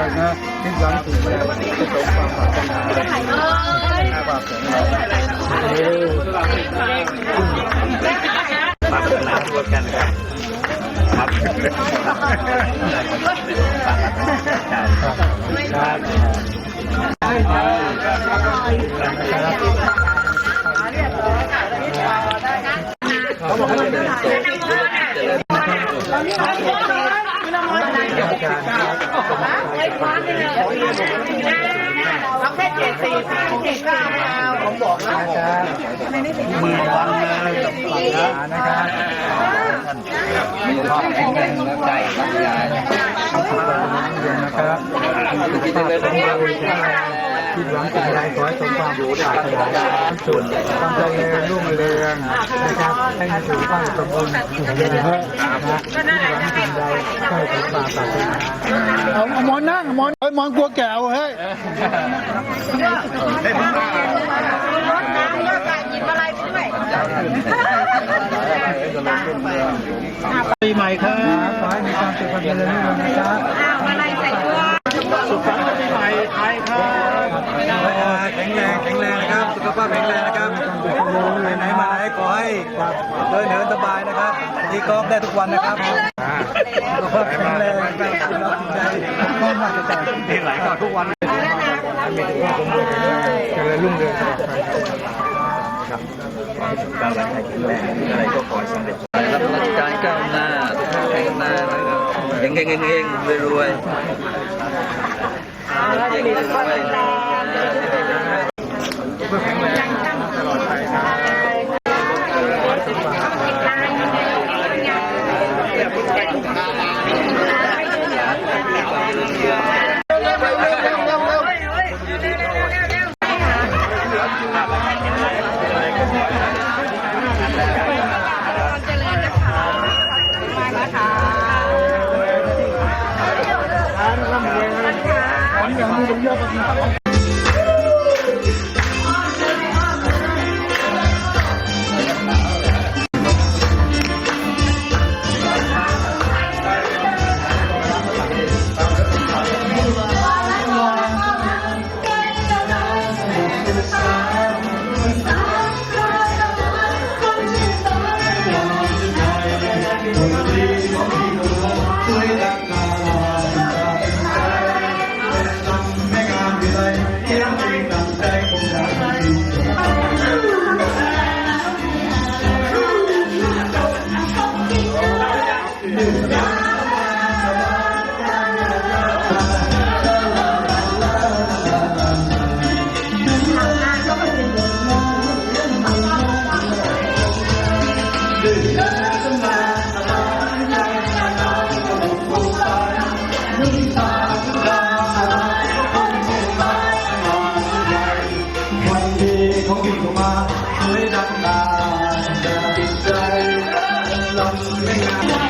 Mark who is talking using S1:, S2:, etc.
S1: ดินนะคิดหวังถึงแม่ประสบความปรารถนาอาบาปของเราปร
S2: ารถนาตัวกันครับครั
S1: บเ
S2: ขาบอกให้เดินโตเจริญ
S1: สามเจ็ดเก้าไม่เอาผมบอกแล้วมือวังเลยกับฝังร้านนะครับ
S2: มีความแข็งแรงและใจปัญญานะค
S1: รับ
S2: คิดอะไรบ้า
S1: ง คิดหวังสิ่งใดขอให้สมความปรารถนาสุด
S2: คว
S1: ามเจริญรุ่งเรืองนะครับให้มีสุขภาพสมบูรณ์นะฮะคิดหวังสิ่งใดขอให้สมความปรารถนาเอาเอาหมอนนั่งหมอนเฮ้ยหมอนกลัวแก่วเฮ้ย
S2: รถน้ำเลือกหยิบอะไรไปด้วยปีใหม่
S1: ครับขอให้มีความสุขความเจริญรุ่งเรืองนะครับอาอะไรใส่ตัว สุขสันต์วันปีใหม่ไทยครับ แข็งแรงแข็งแรงนะครับ สุขภาพแข็งแรงนะครับไปไหนมาไหนขอให้เดินเหินสบายนะครับตีกอล์ฟได้ทุกวันนะครับสุขภาพแข็งแรงนะครับคุณรักใจก็มาจะแต่ดีหลายก่อนทุกวันเจริญรุ่งเรืองตลอดไปครับ
S2: ก้าวหน้าแข็งแรงอะไรก็ขอให้สำเร็จรับราชการก้าวหน้าทุกท่านแข็งหน้านะครับเฮงเฮงเฮงเฮงรวยรวยเฮงเฮงรวย วั
S1: นดีเขาวิ่งเข้ามาสวยดังดาติดใจลำ ไม่งาม